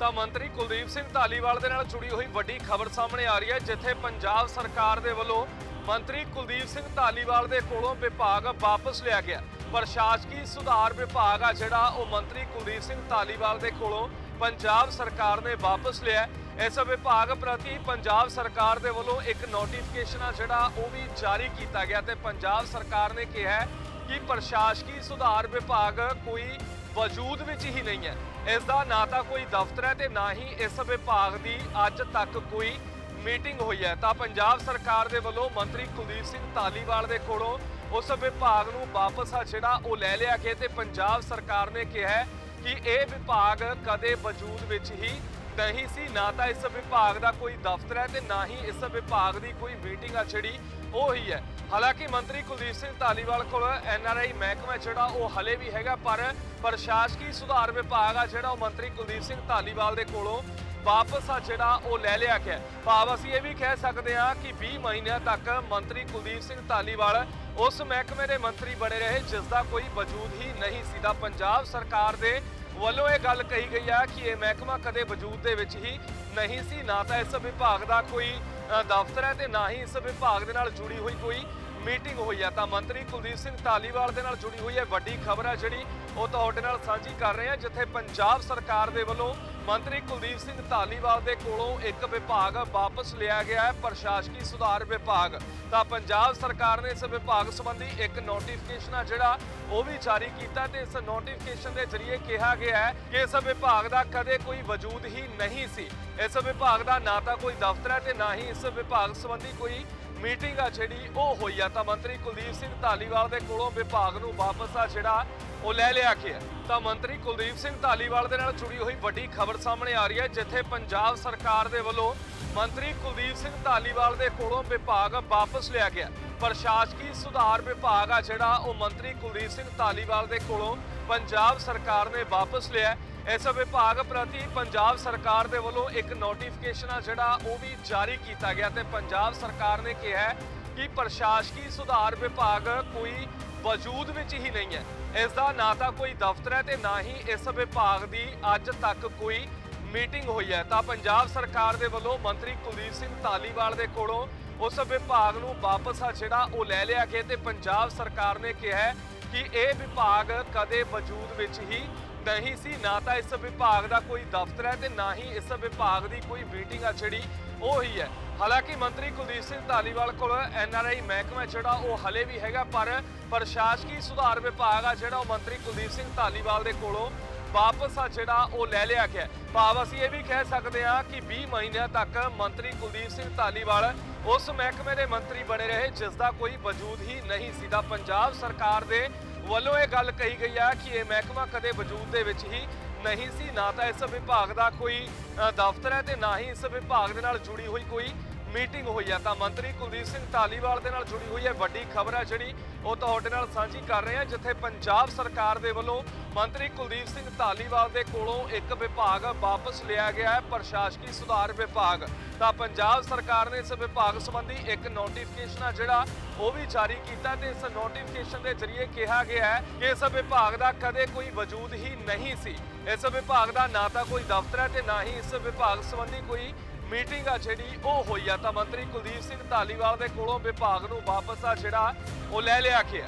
ਤਾਂ ਮੰਤਰੀ ਕੁਲਦੀਪ ਸਿੰਘ ਧਾਲੀਵਾਲ ਦੇ ਨਾਲ ਜੁੜੀ ਹੋਈ ਵੱਡੀ ਖਬਰ ਸਾਹਮਣੇ ਆ ਰਹੀ ਹੈ, ਜਿੱਥੇ ਪੰਜਾਬ ਸਰਕਾਰ ਦੇ ਵੱਲੋਂ ਮੰਤਰੀ ਕੁਲਦੀਪ ਸਿੰਘ ਧਾਲੀਵਾਲ ਦੇ ਕੋਲੋਂ ਵਿਭਾਗ ਵਾਪਸ ਲਿਆ ਗਿਆ। ਪ੍ਰਸ਼ਾਸਕੀ ਸੁਧਾਰ ਵਿਭਾਗ ਆ ਜਿਹੜਾ, ਉਹ ਮੰਤਰੀ ਕੁਲਦੀਪ ਸਿੰਘ ਧਾਲੀਵਾਲ ਦੇ ਕੋਲੋਂ ਪੰਜਾਬ ਸਰਕਾਰ ਨੇ ਵਾਪਸ ਲਿਆ ਇਸ ਵਿਭਾਗ ਪ੍ਰਤੀ ਪੰਜਾਬ ਸਰਕਾਰ ਦੇ ਵੱਲੋਂ ਇੱਕ ਨੋਟੀਫਿਕੇਸ਼ਨ ਆ ਜਿਹੜਾ, ਉਹ ਵੀ ਜਾਰੀ ਕੀਤਾ ਗਿਆ ਤੇ ਪੰਜਾਬ ਸਰਕਾਰ ਨੇ ਕਿਹਾ ਕਿ ਪ੍ਰਸ਼ਾਸਕੀ ਸੁਧਾਰ ਵਿਭਾਗ ਕੋਈ ਵਜੂਦ ਵਿੱਚ ਹੀ ਨਹੀਂ ਹੈ। ਇਸ ਦਾ ਨਾ ਤਾਂ ਕੋਈ ਦਫ਼ਤਰ ਹੈ ਤੇ ਨਾ ਹੀ ਇਸ ਵਿਭਾਗ ਦੀ ਅੱਜ ਤੱਕ ਕੋਈ ਮੀਟਿੰਗ ਹੋਈ ਹੈ। ਤਾਂ ਪੰਜਾਬ ਸਰਕਾਰ ਦੇ ਵੱਲੋਂ ਮੰਤਰੀ ਕੁਲਦੀਪ ਸਿੰਘ ਧਾਲੀਵਾਲ ਦੇ ਕੋਲੋਂ ਉਸ ਵਿਭਾਗ ਨੂੰ ਵਾਪਸ ਆ ਜਿਹੜਾ ਉਹ ਲੈ ਲਿਆ ਗਿਆ ਤੇ ਪੰਜਾਬ ਸਰਕਾਰ ਨੇ ਕਿਹਾ ਕਿ ਇਹ ਵਿਭਾਗ ਕਦੇ ਵਜੂਦ ਵਿੱਚ ਹੀ ਨਹੀਂ ਸੀ। ਨਾ ਤਾਂ ਇਸ ਵਿਭਾਗ ਦਾ ਕੋਈ ਦਫ਼ਤਰ ਹੈ ਤੇ ਨਾ ਹੀ ਇਸ ਵਿਭਾਗ ਦੀ ਕੋਈ ਮੀਟਿੰਗ ਆ ਜਿਹੜੀ ਉਹ ਹੀ ਹੈ। ਹਾਲਾਂਕਿ ਮੰਤਰੀ ਕੁਲਦੀਪ ਸਿੰਘ ਧਾਲੀਵਾਲ ਕੋਲ ਐਨਆਰਆਈ ਮਹਿਕਮਾ ਜਿਹੜਾ ਉਹ ਹਲੇ ਵੀ ਹੈਗਾ, ਪਰ ਪ੍ਰਸ਼ਾਸਕੀ ਸੁਧਾਰ ਵਿਭਾਗ ਆ ਜਿਹੜਾ ਉਹ ਮੰਤਰੀ ਕੁਲਦੀਪ ਸਿੰਘ ਧਾਲੀਵਾਲ ਦੇ ਕੋਲੋਂ ਵਾਪਸ ਆ ਜਿਹੜਾ ਉਹ ਲੈ ਲਿਆ ਗਿਆ। ਭਾਵ ਅਸੀਂ ਇਹ ਵੀ ਕਹਿ ਸਕਦੇ ਹਾਂ ਕਿ 20 ਮਹੀਨਿਆਂ ਤੱਕ ਮੰਤਰੀ ਕੁਲਦੀਪ ਸਿੰਘ ਧਾਲੀਵਾਲ ਉਸ ਮਹਿਕਮੇ ਦੇ ਮੰਤਰੀ ਬਣੇ ਰਹੇ, ਜਿਸ ਦਾ ਕੋਈ ਵਜੂਦ ਹੀ ਨਹੀਂ ਸੀ। ਦਾ ਪੰਜਾਬ ਸਰਕਾਰ ਦੇ ਵੱਲੋਂ ਇਹ ਗੱਲ ਕਹੀ ਗਈ ਆ ਕਿ ਇਹ ਮਹਿਕਮਾ ਕਦੇ ਵਜੂਦ ਦੇ ਵਿੱਚ ਹੀ ਨਹੀਂ ਸੀ, ਨਾ ਤਾਂ ਇਸ ਵਿਭਾਗ ਦਾ ਕੋਈ ਦਫ਼ਤਰ ਹੈ ਤੇ ਨਾ ਹੀ ਇਸ ਵਿਭਾਗ ਦੇ ਨਾਲ ਜੁੜੀ ਹੋਈ ਕੋਈ ਮੀਟਿੰਗ ਹੋਈ ਹੈ ਤਾਂ ਮੰਤਰੀ ਕੁਲਦੀਪ ਸਿੰਘ ਧਾਲੀਵਾਲ ਦੇ ਨਾਲ ਜੁੜੀ ਹੋਈ ਹੈ। ਵੱਡੀ ਖਬਰ ਹੈ ਜਿਹੜੀ, ਉਹ ਤੁਹਾਡੇ ਨਾਲ ਸਾਂਝੀ ਕਰ ਰਹੇ ਹਾਂ। ਜਿੱਥੇ ਪੰਜਾਬ ਸਰਕਾਰ ਦੇ ਵੱਲੋਂ ਮੰਤਰੀ ਕੁਲਦੀਪ ਸਿੰਘ ਧਾਲੀਵਾਲ ਦੇ ਕੋਲੋਂ ਇੱਕ ਵਿਭਾਗ ਵਾਪਸ ਲਿਆ ਗਿਆ ਹੈ, ਪ੍ਰਸ਼ਾਸਕੀ ਸੁਧਾਰ ਵਿਭਾਗ। ਤਾਂ ਪੰਜਾਬ ਸਰਕਾਰ ਨੇ ਇਸ ਵਿਭਾਗ ਸੰਬੰਧੀ ਇੱਕ ਨੋਟੀਫਿਕੇਸ਼ਨ ਆ ਜਿਹੜਾ, ਉਹ ਵੀ ਜਾਰੀ ਕੀਤਾ ਤੇ ਇਸ ਨੋਟੀਫਿਕੇਸ਼ਨ ਦੇ ਜ਼ਰੀਏ ਕਿਹਾ ਗਿਆ ਹੈ ਕਿ ਇਸ ਵਿਭਾਗ ਦਾ ਕਦੇ ਕੋਈ ਵਜੂਦ ਹੀ ਨਹੀਂ ਸੀ। ਇਸ ਵਿਭਾਗ ਦਾ ਨਾ ਤਾਂ ਕੋਈ ਦਫ਼ਤਰ ਹੈ ਤੇ ਨਾ ਹੀ ਇਸ ਵਿਭਾਗ ਸੰਬੰਧੀ ਕੋਈ ਮੀਟਿੰਗ ਆ ਜਿਹੜੀ ਉਹ ਹੋਈ ਆ, ਤਾਂ ਮੰਤਰੀ ਕੁਲਦੀਪ ਸਿੰਘ ਧਾਲੀਵਾਲ ਦੇ ਕੋਲੋਂ ਵਿਭਾਗ ਨੂੰ ਵਾਪਸ ਆ ਜਿਹੜਾ ਉਹ ਲੈ ਲਿਆ ਗਿਆ। ਤਾਂ ਮੰਤਰੀ ਕੁਲਦੀਪ ਸਿੰਘ ਧਾਲੀਵਾਲ ਦੇ ਨਾਲ ਜੁੜੀ ਹੋਈ ਵੱਡੀ ਖਬਰ ਸਾਹਮਣੇ ਆ ਰਹੀ ਹੈ, ਜਿੱਥੇ ਪੰਜਾਬ ਸਰਕਾਰ ਦੇ ਵੱਲੋਂ ਮੰਤਰੀ ਕੁਲਦੀਪ ਸਿੰਘ ਧਾਲੀਵਾਲ ਦੇ ਕੋਲੋਂ ਵਿਭਾਗ ਵਾਪਸ ਲਿਆ ਗਿਆ। ਪ੍ਰਸ਼ਾਸਕੀ ਸੁਧਾਰ ਵਿਭਾਗ ਆ ਜਿਹੜਾ ਉਹ ਮੰਤਰੀ ਕੁਲਦੀਪ ਸਿੰਘ ਧਾਲੀਵਾਲ ਦੇ ਕੋਲੋਂ ਪੰਜਾਬ ਸਰਕਾਰ ਨੇ ਵਾਪਸ ਲਿਆ ਇਸ ਵਿਭਾਗ ਪ੍ਰਤੀ ਪੰਜਾਬ ਸਰਕਾਰ ਦੇ ਵੱਲੋਂ ਇੱਕ ਨੋਟੀਫਿਕੇਸ਼ਨ ਆ ਜਿਹੜਾ ਉਹ ਵੀ ਜਾਰੀ ਕੀਤਾ ਗਿਆ ਤੇ ਪੰਜਾਬ ਸਰਕਾਰ ਨੇ ਕਿਹਾ ਹੈ ਕਿ ਪ੍ਰਸ਼ਾਸਕੀ ਸੁਧਾਰ ਵਿਭਾਗ ਕੋਈ ਵਜੂਦ ਵਿੱਚ ਹੀ ਨਹੀਂ ਹੈ। ਇਸ ਦਾ ਨਾ ਤਾਂ ਕੋਈ ਦਫ਼ਤਰ ਹੈ ਤੇ ਨਾ ਹੀ ਇਸ ਵਿਭਾਗ ਦੀ ਅੱਜ ਤੱਕ ਕੋਈ ਮੀਟਿੰਗ ਹੋਈ ਹੈ। ਤਾਂ ਪੰਜਾਬ ਸਰਕਾਰ ਦੇ ਵੱਲੋਂ ਮੰਤਰੀ ਕੁਲਦੀਪ ਸਿੰਘ ਧਾਲੀਵਾਲ ਦੇ ਕੋਲੋਂ ਉਸ ਵਿਭਾਗ ਨੂੰ ਵਾਪਸ ਆ ਜਿਹੜਾ ਉਹ ਲੈ ਲਿਆ ਗਿਆ ਤੇ ਪੰਜਾਬ ਸਰਕਾਰ ਨੇ ਕਿਹਾ ਕਿ ਇਹ ਵਿਭਾਗ ਕਦੇ ਵਜੂਦ ਵਿੱਚ ਹੀ ਨਹੀਂ ਸੀ, ਨਾ ਤਾਂ ਇਸ ਵਿਭਾਗ ਦਾ ਕੋਈ ਦਫ਼ਤਰ ਹੈ ਤੇ ਨਾ ਹੀ ਇਸ ਵਿਭਾਗ ਦੀ ਕੋਈ ਮੀਟਿੰਗ ਆ ਜਿਹੜੀ ਉਹ ਹੀ ਹੈ। ਹਾਲਾਂਕਿ ਮੰਤਰੀ ਕੁਲਦੀਪ ਸਿੰਘ ਧਾਲੀਵਾਲ ਕੋਲ ਐਨਆਰਆਈ ਮਹਿਕਮਾ ਜਿਹੜਾ ਉਹ ਹਲੇ ਵੀ ਹੈਗਾ, ਪਰ ਪ੍ਰਸ਼ਾਸਕੀ ਸੁਧਾਰ ਵਿਭਾਗ ਆ ਜਿਹੜਾ ਉਹ ਮੰਤਰੀ ਕੁਲਦੀਪ ਸਿੰਘ ਧਾਲੀਵਾਲ ਦੇ ਕੋਲੋਂ ਵਾਪਸ ਆ ਜਿਹੜਾ ਉਹ ਲੈ ਲਿਆ ਗਿਆ ਭਾਵ ਅਸੀਂ ਇਹ ਵੀ ਕਹਿ ਸਕਦੇ ਹਾਂ ਕਿ 20 ਮਹੀਨਿਆਂ ਤੱਕ ਮੰਤਰੀ ਕੁਲਦੀਪ ਸਿੰਘ ਧਾਲੀਵਾਲ ਉਸ ਮਹਿਕਮੇ ਦੇ ਮੰਤਰੀ ਬਣੇ ਰਹੇ, ਜਿਸ ਦਾ ਕੋਈ ਵਜੂਦ ਹੀ ਨਹੀਂ ਸੀ ਦਾ ਪੰਜਾਬ ਸਰਕਾਰ ਦੇ ਵੱਲੋਂ ਇਹ ਗੱਲ ਕਹੀ ਗਈ ਹੈ ਕਿ ਇਹ ਮਹਿਕਮਾ ਕਦੇ ਵਜੂਦ ਦੇ ਵਿੱਚ ਹੀ ਨਹੀਂ ਸੀ, ਨਾ ਤਾਂ ਇਸ ਵਿਭਾਗ ਦਾ ਕੋਈ ਦਫ਼ਤਰ ਹੈ ਤੇ ਨਾ ਹੀ ਇਸ ਵਿਭਾਗ ਦੇ ਨਾਲ ਜੁੜੀ ਹੋਈ ਕੋਈ ਮੀਟਿੰਗ ਹੋਈ ਹੈ ਤਾਂ ਮੰਤਰੀ ਕੁਲਦੀਪ ਸਿੰਘ ਧਾਲੀਵਾਲ ਦੇ ਨਾਲ ਜੁੜੀ ਹੋਈ ਹੈ। ਵੱਡੀ ਖਬਰ ਹੈ ਜਿਹੜੀ, ਉਹ ਤੁਹਾਡੇ ਨਾਲ ਸਾਂਝੀ ਕਰ ਰਹੇ ਹਾਂ, ਜਿੱਥੇ ਪੰਜਾਬ ਸਰਕਾਰ ਦੇ ਵੱਲੋਂ ਮੰਤਰੀ ਕੁਲਦੀਪ ਸਿੰਘ ਧਾਲੀਵਾਲ ਦੇ ਕੋਲੋਂ ਇੱਕ ਵਿਭਾਗ ਵਾਪਸ ਲਿਆ ਗਿਆ ਹੈ, ਪ੍ਰਸ਼ਾਸਕੀ ਸੁਧਾਰ ਵਿਭਾਗ। ਤਾਂ ਪੰਜਾਬ ਸਰਕਾਰ ਨੇ ਇਸ ਵਿਭਾਗ ਸੰਬੰਧੀ ਇੱਕ ਨੋਟੀਫਿਕੇਸ਼ਨ ਆ ਜਿਹੜਾ, ਉਹ ਵੀ ਜਾਰੀ ਕੀਤਾ ਤੇ ਇਸ ਨੋਟੀਫਿਕੇਸ਼ਨ ਦੇ ਜ਼ਰੀਏ ਕਿਹਾ ਗਿਆ ਹੈ ਕਿ ਇਸ ਵਿਭਾਗ ਦਾ ਕਦੇ ਕੋਈ ਵਜੂਦ ਹੀ ਨਹੀਂ ਸੀ। ਇਸ ਵਿਭਾਗ ਦਾ ਨਾ ਤਾਂ ਕੋਈ ਦਫ਼ਤਰ ਹੈ ਤੇ ਨਾ ਹੀ ਇਸ ਵਿਭਾਗ ਸੰਬੰਧੀ ਕੋਈ ਮੀਟਿੰਗ ਆ ਜਿਹੜੀ ਉਹ ਹੋਈ ਆ ਤਾਂ ਮੰਤਰੀ ਕੁਲਦੀਪ ਸਿੰਘ ਧਾਲੀਵਾਲ ਦੇ ਕੋਲੋਂ ਵਿਭਾਗ ਨੂੰ ਵਾਪਸ ਆ ਜਿਹੜਾ ਉਹ ਲੈ ਲਿਆ ਗਿਆ।